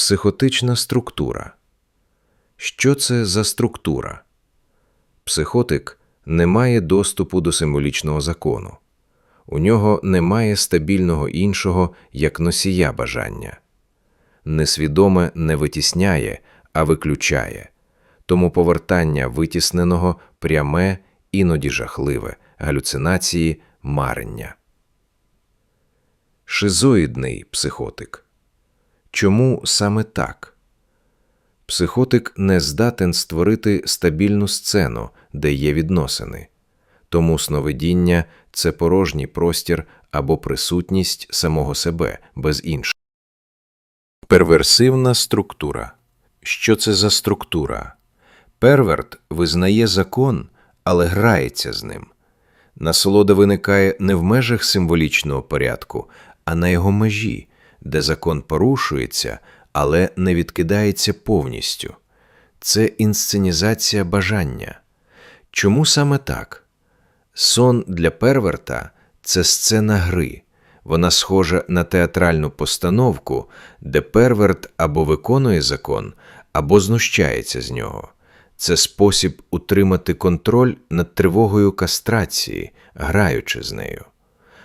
Психотична структура. Що це за структура? Психотик не має доступу до символічного закону. У нього немає стабільного іншого, як носія бажання. Несвідоме не витісняє, а виключає. Тому повертання витісненого пряме, іноді жахливе, галюцинації, марення. Шизоїдний психотик. Чому саме так? Психотик не здатен створити стабільну сцену, де є відносини. Тому сновидіння – це порожній простір або присутність самого себе без іншого. Перверсивна структура. Що це за структура? Перверт визнає закон, але грається з ним. Насолода виникає не в межах символічного порядку, а на його межі, де закон порушується, але не відкидається повністю. Це інсценізація бажання. Чому саме так? Сон для перверта це сцена гри. Вона схожа на театральну постановку, де перверт або виконує закон, або знущається з нього. Це спосіб утримати контроль над тривогою кастрації, граючи з нею.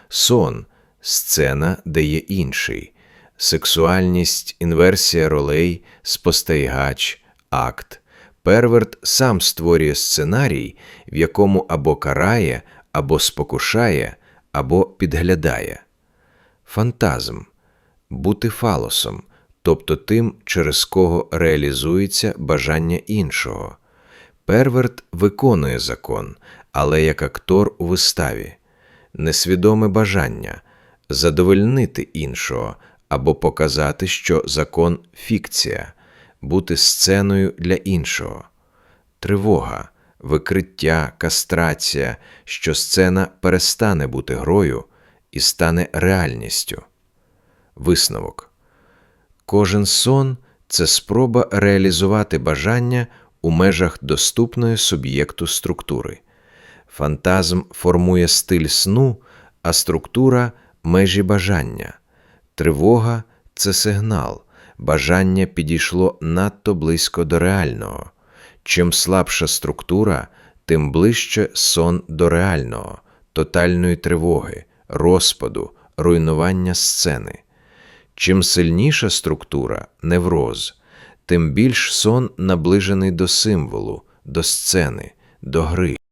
Сон сцена, де є інший, сексуальність, інверсія ролей, спостерігач, акт. Перверт сам створює сценарій, в якому або карає, або спокушає, або підглядає. Фантазм бути фалосом, тобто тим, через кого реалізується бажання іншого. Перверт виконує закон, але як актор у виставі, несвідоме бажання задовольнити іншого або показати, що закон фікція, бути сценою для іншого, тривога, викриття, кастрація, що сцена перестане бути грою і стане реальністю. Висновок. Кожен сон це спроба реалізувати бажання у межах доступної суб'єкту структури. Фантазм формує стиль сну, а структура межі бажання. Тривога це сигнал. Бажання підійшло надто близько до реального. Чим слабша структура, тим ближче сон до реального, тотальної тривоги, розпаду, руйнування сцени. Чим сильніша структура невроз, тим більш сон наближений до символу, до сцени, до гри.